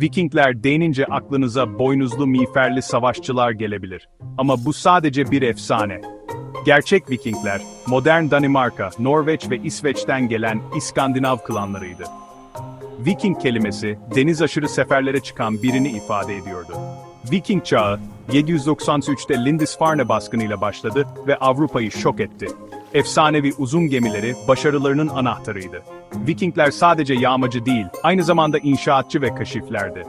Vikingler denince aklınıza boynuzlu miğferli savaşçılar gelebilir. Ama bu sadece bir efsane. Gerçek Vikingler, modern Danimarka, Norveç ve İsveç'ten gelen İskandinav klanlarıydı. Viking kelimesi, deniz aşırı seferlere çıkan birini ifade ediyordu. Viking çağı, 793'te Lindisfarne baskınıyla başladı ve Avrupa'yı şok etti. Efsanevi uzun gemileri, başarılarının anahtarıydı. Vikingler sadece yağmacı değil, aynı zamanda inşaatçı ve kaşiflerdi.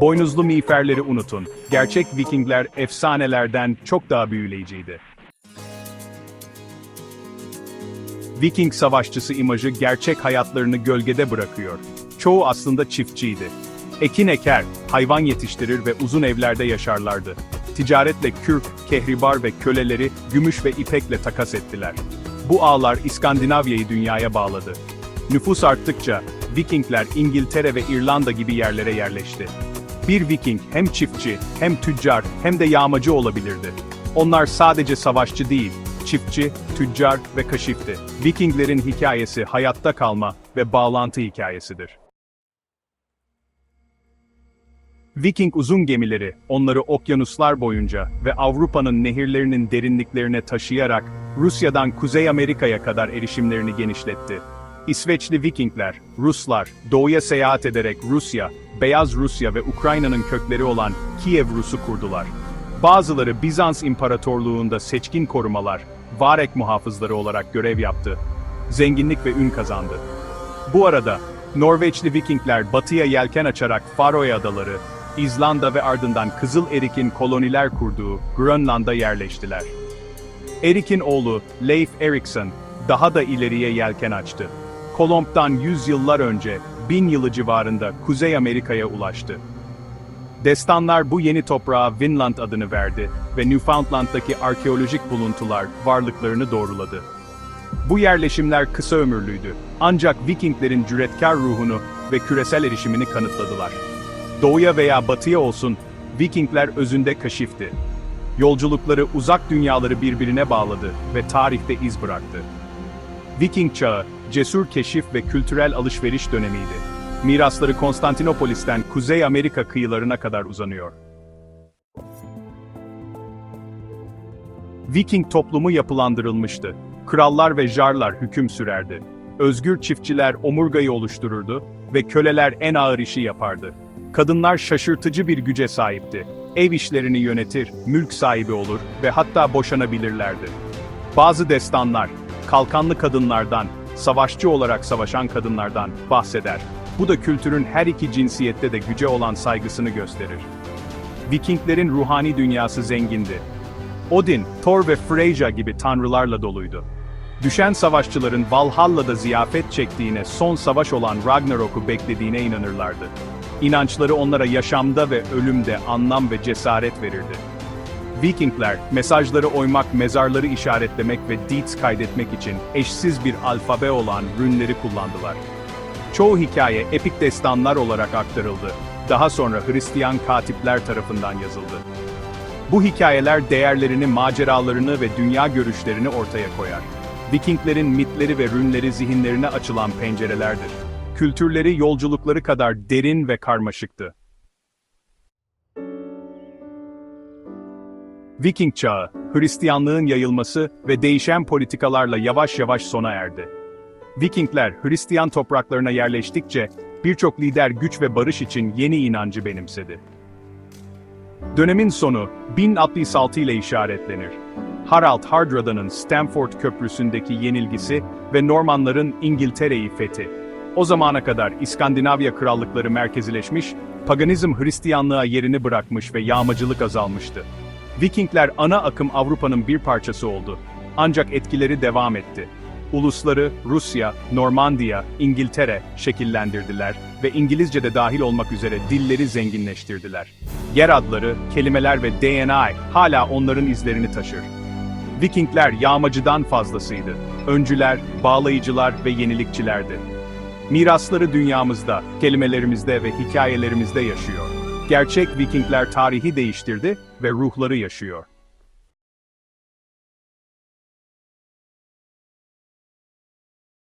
Boynuzlu miğferleri unutun, gerçek Vikingler efsanelerden çok daha büyüleyiciydi. Viking savaşçısı imajı gerçek hayatlarını gölgede bırakıyor. Çoğu aslında çiftçiydi. Ekin eker, hayvan yetiştirir ve uzun evlerde yaşarlardı. Ticaretle kürk, kehribar ve köleleri gümüş ve ipekle takas ettiler. Bu ağlar İskandinavya'yı dünyaya bağladı. Nüfus arttıkça Vikingler İngiltere ve İrlanda gibi yerlere yerleşti. Bir Viking hem çiftçi, hem tüccar, hem de yağmacı olabilirdi. Onlar sadece savaşçı değil, çiftçi, tüccar ve kaşifti. Vikinglerin hikayesi hayatta kalma ve bağlantı hikayesidir. Viking uzun gemileri, onları okyanuslar boyunca ve Avrupa'nın nehirlerinin derinliklerine taşıyarak Rusya'dan Kuzey Amerika'ya kadar erişimlerini genişletti. İsveçli Vikingler, Ruslar, doğuya seyahat ederek Rusya, Beyaz Rusya ve Ukrayna'nın kökleri olan Kiev Rus'u kurdular. Bazıları Bizans İmparatorluğu'nda seçkin korumalar, Varek muhafızları olarak görev yaptı. Zenginlik ve ün kazandı. Bu arada, Norveçli Vikingler batıya yelken açarak Faroe Adaları, İzlanda ve ardından Kızıl Erik'in koloniler kurduğu Grönland'a yerleştiler. Erik'in oğlu Leif Erikson daha da ileriye yelken açtı. Kolomb'dan 100 yıllar önce, 1000 yılı civarında Kuzey Amerika'ya ulaştı. Destanlar bu yeni toprağa Vinland adını verdi ve Newfoundland'daki arkeolojik buluntular varlıklarını doğruladı. Bu yerleşimler kısa ömürlüydü. Ancak Vikinglerin cüretkar ruhunu ve küresel erişimini kanıtladılar. Doğuya veya batıya olsun, Vikingler özünde kaşifti. Yolculukları uzak dünyaları birbirine bağladı ve tarihte iz bıraktı. Viking çağı, cesur keşif ve kültürel alışveriş dönemiydi. Mirasları Konstantinopolis'ten Kuzey Amerika kıyılarına kadar uzanıyor. Viking toplumu yapılandırılmıştı. Krallar ve jarlar hüküm sürerdi. Özgür çiftçiler omurgayı oluştururdu ve köleler en ağır işi yapardı. Kadınlar şaşırtıcı bir güce sahipti. Ev işlerini yönetir, mülk sahibi olur ve hatta boşanabilirlerdi. Bazı destanlar, kalkanlı kadınlardan, savaşçı olarak savaşan kadınlardan bahseder. Bu da kültürün her iki cinsiyette de güce olan saygısını gösterir. Vikinglerin ruhani dünyası zengindi. Odin, Thor ve Freyja gibi tanrılarla doluydu. Düşen savaşçıların Valhalla'da ziyafet çektiğine, son savaş olan Ragnarok'u beklediğine inanırlardı. İnançları onlara yaşamda ve ölümde anlam ve cesaret verirdi. Vikingler, mesajları oymak, mezarları işaretlemek ve deeds kaydetmek için eşsiz bir alfabe olan rünleri kullandılar. Çoğu hikaye epik destanlar olarak aktarıldı. Daha sonra Hristiyan katipler tarafından yazıldı. Bu hikayeler değerlerini, maceralarını ve dünya görüşlerini ortaya koyar. Vikinglerin mitleri ve rünleri zihinlerine açılan pencerelerdir. Kültürleri yolculukları kadar derin ve karmaşıktı. Viking çağı, Hristiyanlığın yayılması ve değişen politikalarla yavaş yavaş sona erdi. Vikingler Hristiyan topraklarına yerleştikçe birçok lider güç ve barış için yeni inancı benimsedi. Dönemin sonu 1066 ile işaretlenir. Harald Hardrada'nın Stamford Köprüsü'ndeki yenilgisi ve Normanların İngiltere'yi fethi. O zamana kadar İskandinavya krallıkları merkezileşmiş, paganizm Hristiyanlığa yerini bırakmış ve yağmacılık azalmıştı. Vikingler ana akım Avrupa'nın bir parçası oldu. Ancak etkileri devam etti. Ulusları Rusya, Normandiya, İngiltere şekillendirdiler ve İngilizce de dahil olmak üzere dilleri zenginleştirdiler. Yer adları, kelimeler ve DNA hala onların izlerini taşır. Vikingler yağmacıdan fazlasıydı. Öncüler, bağlayıcılar ve yenilikçilerdi. Mirasları dünyamızda, kelimelerimizde ve hikayelerimizde yaşıyor. Gerçek Vikingler tarihi değiştirdi ve ruhları yaşıyor.